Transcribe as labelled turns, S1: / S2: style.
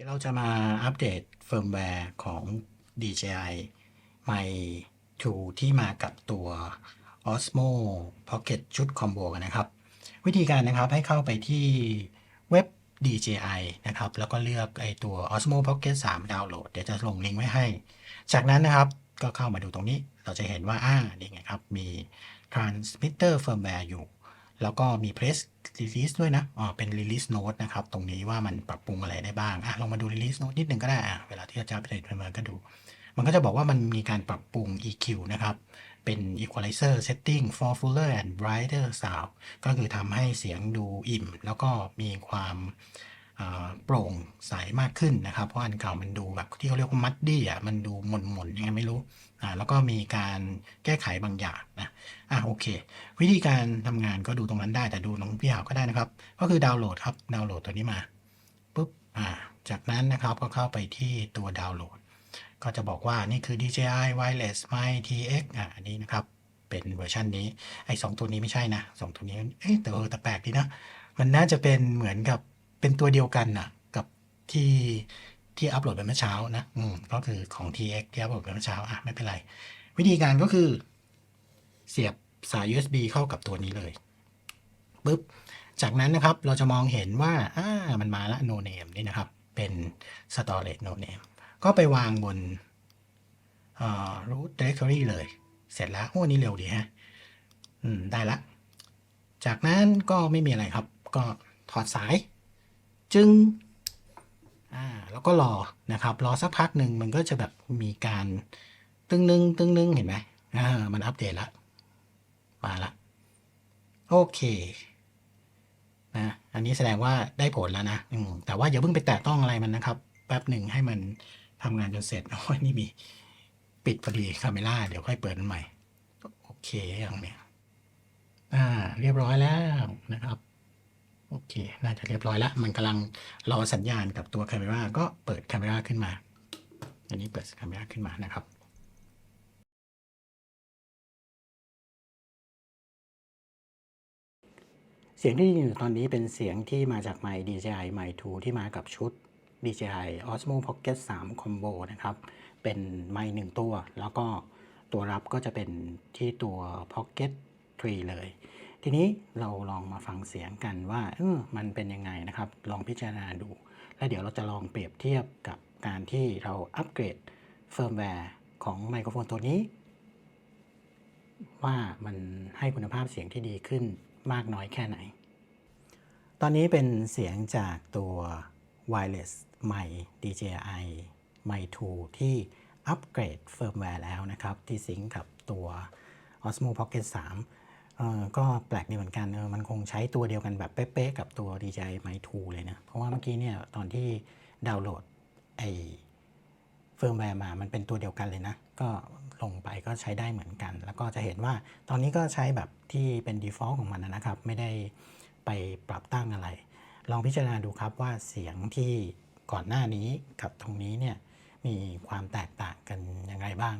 S1: ดี๋ยวเราจะมาอัปเดตเฟิร์มแวร์ของ DJI Mic 2ที่มากับตัว Osmo Pocket ชุดคอมโบกันนะครับ วิธีการนะครับให้เข้าไปที่เว็บ DJI นะครับ แล้วก็เลือกไอตัว Osmo Pocket 3 ดาวน์โหลด เดี๋ยวจะลงลิงก์ไว้ให้ จากนั้นนะครับก็เข้ามาดูตรงนี้ เราจะเห็นว่าอ่านี่ไงครับ มี transmitter firmware อยู่ แล้วก็มี press release ด้วยนะอ๋อเป็น release note นะครับ ตรงนี้ว่ามันปรับปรุงอะไรได้บ้างอะลองมาดู release note นิดนึงก็ได้อะเวลาที่อาจารย์ไปเรียนมาก็ดู มันก็จะบอกว่ามันมีการปรับปรุง EQ นะครับ เป็น equalizer setting for fuller and brighter sound ก็คือทำให้เสียงดูอิ่ม แล้วก็มีความ โปร่งใสมากขึ้นนะครับ เพราะอันเก่ามันดูแบบที่เขาเรียกว่ามัดดี้อะมันดูหม่นๆยังไงไม่รู้อ่าแล้วก็มีการแก้ไขบางอย่างนะอะโอเค วิธีการทำงานก็ดูตรงนั้นได้แต่ดูน้องพี่หาวก็ได้นะครับ ก็คือดาวน์โหลดครับดาวน์โหลดตัวนี้มาปุ๊บอ่าจากนั้นนะครับก็เข้าไปที่ตัวดาวน์โหลด ก็จะบอกว่านี่คือ DJI Wireless Mic TX อ่าอันนี้นะครับเป็นเวอร์ชันนี้ไอ้สองตัวนี้ไม่ใช่นะสองตัวนี้เอ๊ะแต่เออแต่แปลกดีนะมันน่าจะเป็นเหมือนกับ เป็นตัวเดียวกันนะกับที่ที่อัปโหลดไปเมื่อเช้านะอืมก็คือของ TX ที่อัปโหลดไปเมื่อเช้าอะไม่เป็นไร วิธีการก็คือ เสียบสาย USB เข้ากับตัวนี้เลยปุ๊บจากนั้นนะครับเราจะมองเห็นว่าอ่ามันมาละ no name นี่นะครับ เป็น storage no name ก็ไปวางบนเอ่อ root directory เลย เสร็จแล้ว โอ้นี่เร็วดีฮะ อืม ได้ละ จากนั้นก็ไม่มีอะไรครับ ก็ถอดสาย จึงอ่าแล้วก็รอนะครับ รอสักพักหนึ่งมันก็จะแบบมีการตึงนึงตึงนึงเห็นไหมอ่ามันอัปเดตละมาละโอเคนะอันนี้แสดงว่าได้ผลแล้วนะแต่ว่าอย่าเพิ่งไปแตะต้องอะไรมันนะครับ แป๊บหนึ่งให้มันทำงานจนเสร็จโอ้ยนี่มีปิดพอดีคาเมล่าเดี๋ยวค่อยเปิดมันใหม่ โอเคอย่างเนี้ยอ่า เรียบร้อยแล้วนะครับ โอเค น่าจะเรียบร้อยแล้วมันกำลังรอสัญญาณกับตัวคาเมล่าก็เปิดคาเมล่าขึ้นมา อันนี้เปิดคาเมล่าขึ้นมานะครับเสียงที่ได้ยินอยู่ตอนนี้เป็นเสียงที่มาจากไมค์ DJI m i 2ที่มากับชุด DJI Osmo Pocket 3 Combo นะครับ เป็นไมค์หนึ่งตัว แล้วก็ตัวรับก็จะเป็นที่ตัว Pocket 3 เลย ทีนี้เราลองมาฟังเสียงกันว่าเออมันเป็นยังไงนะครับ ลองพิจารณาดู แล้วเดี๋ยวเราจะลองเปรียบเทียบกับการที่เราอัปเกรดเฟิร์มแวร์ของไมโครโฟนตัวนี้ ว่ามันให้คุณภาพเสียงที่ดีขึ้นมากน้อยแค่ไหน ตอนนี้เป็นเสียงจากตัว wireless mic DJI m i 2ที่อัปเกรดเฟิร์มแวร์แล้วนะครับ ที่ซิงกับตัว Osmo Pocket 3 เออก็แปลกดีเหมือนกันเออมันคงใช้ตัวเดียวกันแบบเป๊ะๆกับตัว DJI Mic 2เลยนะ เพราะว่าเมื่อกี้เนี่ยตอนที่ดาวน์โหลดไอเฟิร์มแวร์มา มันเป็นตัวเดียวกันเลยนะ ก็ลงไปก็ใช้ได้เหมือนกัน แล้วก็จะเห็นว่าตอนนี้ก็ใช้แบบที่เป็น default ของมันนะครับ ไม่ได้ไปปรับตั้งอะไร ลองพิจารณาดูครับว่าเสียงที่ก่อนหน้านี้กับตรงนี้เนี่ยมีความแตกต่างกันยังไงบ้าง